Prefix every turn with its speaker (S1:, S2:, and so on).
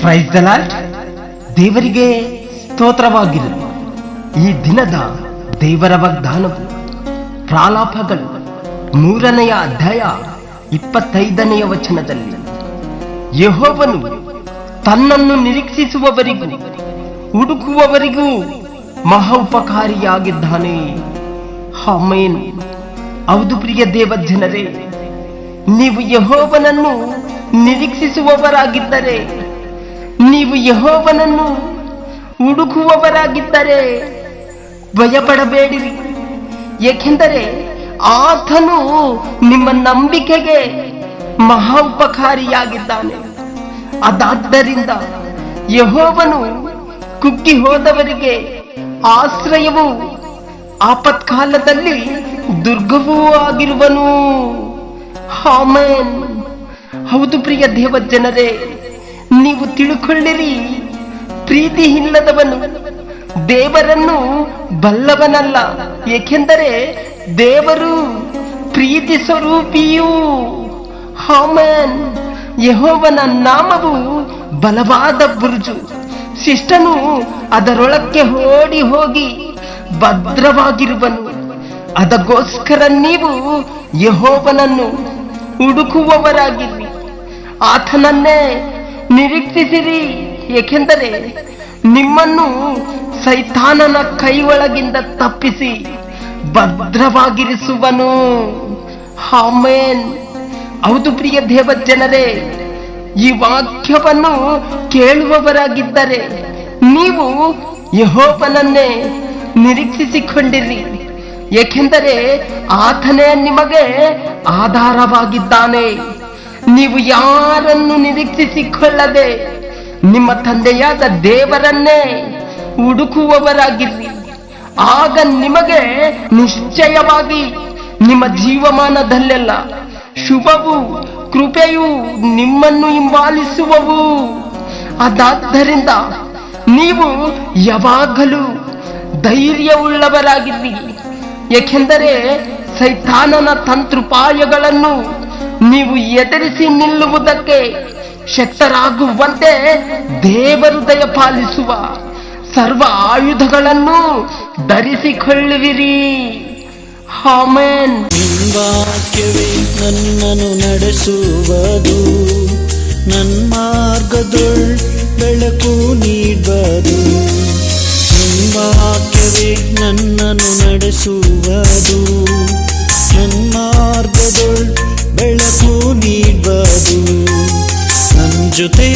S1: Price. ದೇವರಿಗೆ ಸ್ತೋತ್ರವಾಗಿರಲಿ ಈ ದಿನದ ದೇವರ ವಾಗ್ದಾನವು ಪ್ರಾಲಾಪಗಳು ಮೂರನೆಯ ಅಧ್ಯಾಯ ಇಪ್ಪತ್ತೈದನೆಯ ವಚನದಲ್ಲಿ, ಯಹೋವನು ತನ್ನನ್ನು ನಿರೀಕ್ಷಿಸುವವರಿಗೂ ಹುಡುಕುವವರಿಗೂ ಮಹಾ ಉಪಕಾರಿಯಾಗಿದ್ದಾನೆ. ಹಾಮೇನ್ ಹೌದು ಪ್ರಿಯ ದೇವ ಜನರೇ ನೀವು ಯಹೋವನನ್ನು ನಿರೀಕ್ಷಿಸುವವರಾಗಿದ್ದರೆ, ನೀವು ಯಹೋವನನ್ನು ಹುಡುಕುವವರಾಗಿದ್ದರೆ ಭಯಪಡಬೇಡಿರಿ. ಏಕೆಂದರೆ ಆತನು ನಿಮ್ಮ ನಂಬಿಕೆಗೆ ಮಹಾ ಉಪಕಾರಿಯಾಗಿದ್ದಾನೆ ಅದಾದ್ದರಿಂದ ಯಹೋವನು ಕುಗ್ಗಿ ಹೋದವರಿಗೆ ಆಶ್ರಯವೂ ಆಪತ್ಕಾಲದಲ್ಲಿ ದುರ್ಗವೂ ಆಗಿರುವನು. ಆಮೇನ್. ಹೌದು ಪ್ರಿಯ ದೇವ ಜನರೇ ನೀವು ತಿಳುಕೊಳ್ಳಿರಿ, ಪ್ರೀತಿ ಇಲ್ಲದವನು ದೇವರನ್ನು ಬಲ್ಲವನಲ್ಲ. ಏಕೆಂದರೆ ದೇವರು ಪ್ರೀತಿ ಸ್ವರೂಪಿಯೂ. ಹಾಮನ್ ಯಹೋವನ ನಾಮವು ಬಲವಾದ ಬುರುಜು. ಶಿಷ್ಟನು ಅದರೊಳಕ್ಕೆ ಓಡಿ ಹೋಗಿ ಭದ್ರವಾಗಿರುವನು. ಅದಕ್ಕೋಸ್ಕರ ನೀವು ಯಹೋವನನ್ನು ಹುಡುಕುವವರಾಗಿರಿ. ಆತನನ್ನೇ ನಿರೀಕ್ಷಿಸಿರಿ. ಏಕೆಂದರೆ ನಿಮ್ಮನ್ನು ಸೈತಾನನ ಕೈ ಒಳಗಿಂದ ತಪ್ಪಿಸಿ ಭದ್ರವಾಗಿರಿಸುವನು. ಆಮೇನ್. ಹೌದು ಪ್ರಿಯ ದೇವ ಜನರೇ ಈ ವಾಕ್ಯವನ್ನು ಕೇಳುವವರಾಗಿದ್ದರೆ ನೀವು ಯಹೋಪನನ್ನೇ ನಿರೀಕ್ಷಿಸಿಕೊಂಡಿರಿ. ಏಕೆಂದರೆ ಆತನೇ ನಿಮಗೆ ಆಧಾರವಾಗಿದ್ದಾನೆ. ನೀವು ಯಾರನ್ನು ನಿರೀಕ್ಷಿಸಿಕೊಳ್ಳದೆ ನಿಮ್ಮ ತಂದೆಯಾದ ದೇವರನ್ನೇ ಹುಡುಕುವವರಾಗಿರಿ ಆಗ ನಿಮಗೆ ನಿಶ್ಚಯವಾಗಿ ನಿಮ್ಮ ಜೀವಮಾನದಲ್ಲೆಲ್ಲ ಶುಭವು ಕೃಪೆಯು ನಿಮ್ಮನ್ನು ಹಿಂಬಾಲಿಸುವವು. ಅದಾದ್ದರಿಂದ ನೀವು ಯಾವಾಗಲೂ ಧೈರ್ಯವುಳ್ಳವರಾಗಿರ್ರಿ ಏಕೆಂದರೆ ಸೈತಾನನ ತಂತ್ರೋಪಾಯಗಳನ್ನು ನೀವು ಎದುರಿಸಿ ನಿಲ್ಲುವುದಕ್ಕೆ ಶಕ್ತರಾಗುವಂತೆ ದೇವರು ದಯಪಾಲಿಸುವ ಸರ್ವ ಆಯುಧಗಳನ್ನು ಧರಿಸಿಕೊಳ್ಳುವಿರಿ. ಹಾಮೇನ್
S2: ವಾಕ್ಯವೇ ನನ್ನನ್ನು ನಡೆಸುವುದು. ನನ್ನ ಮಾರ್ಗದೊಳ್ ಬೆಳಕು ನೀಡುವುದು ವಾಕ್ಯವೇ ನನ್ನನ್ನು ನಡೆಸುವುದು. ನನ್ನ ಮಾರ್ಗದೊಳ್ ಬೆಳಕು ನೀಡುವುದು. ನನ್ನ ಪ್ರಭು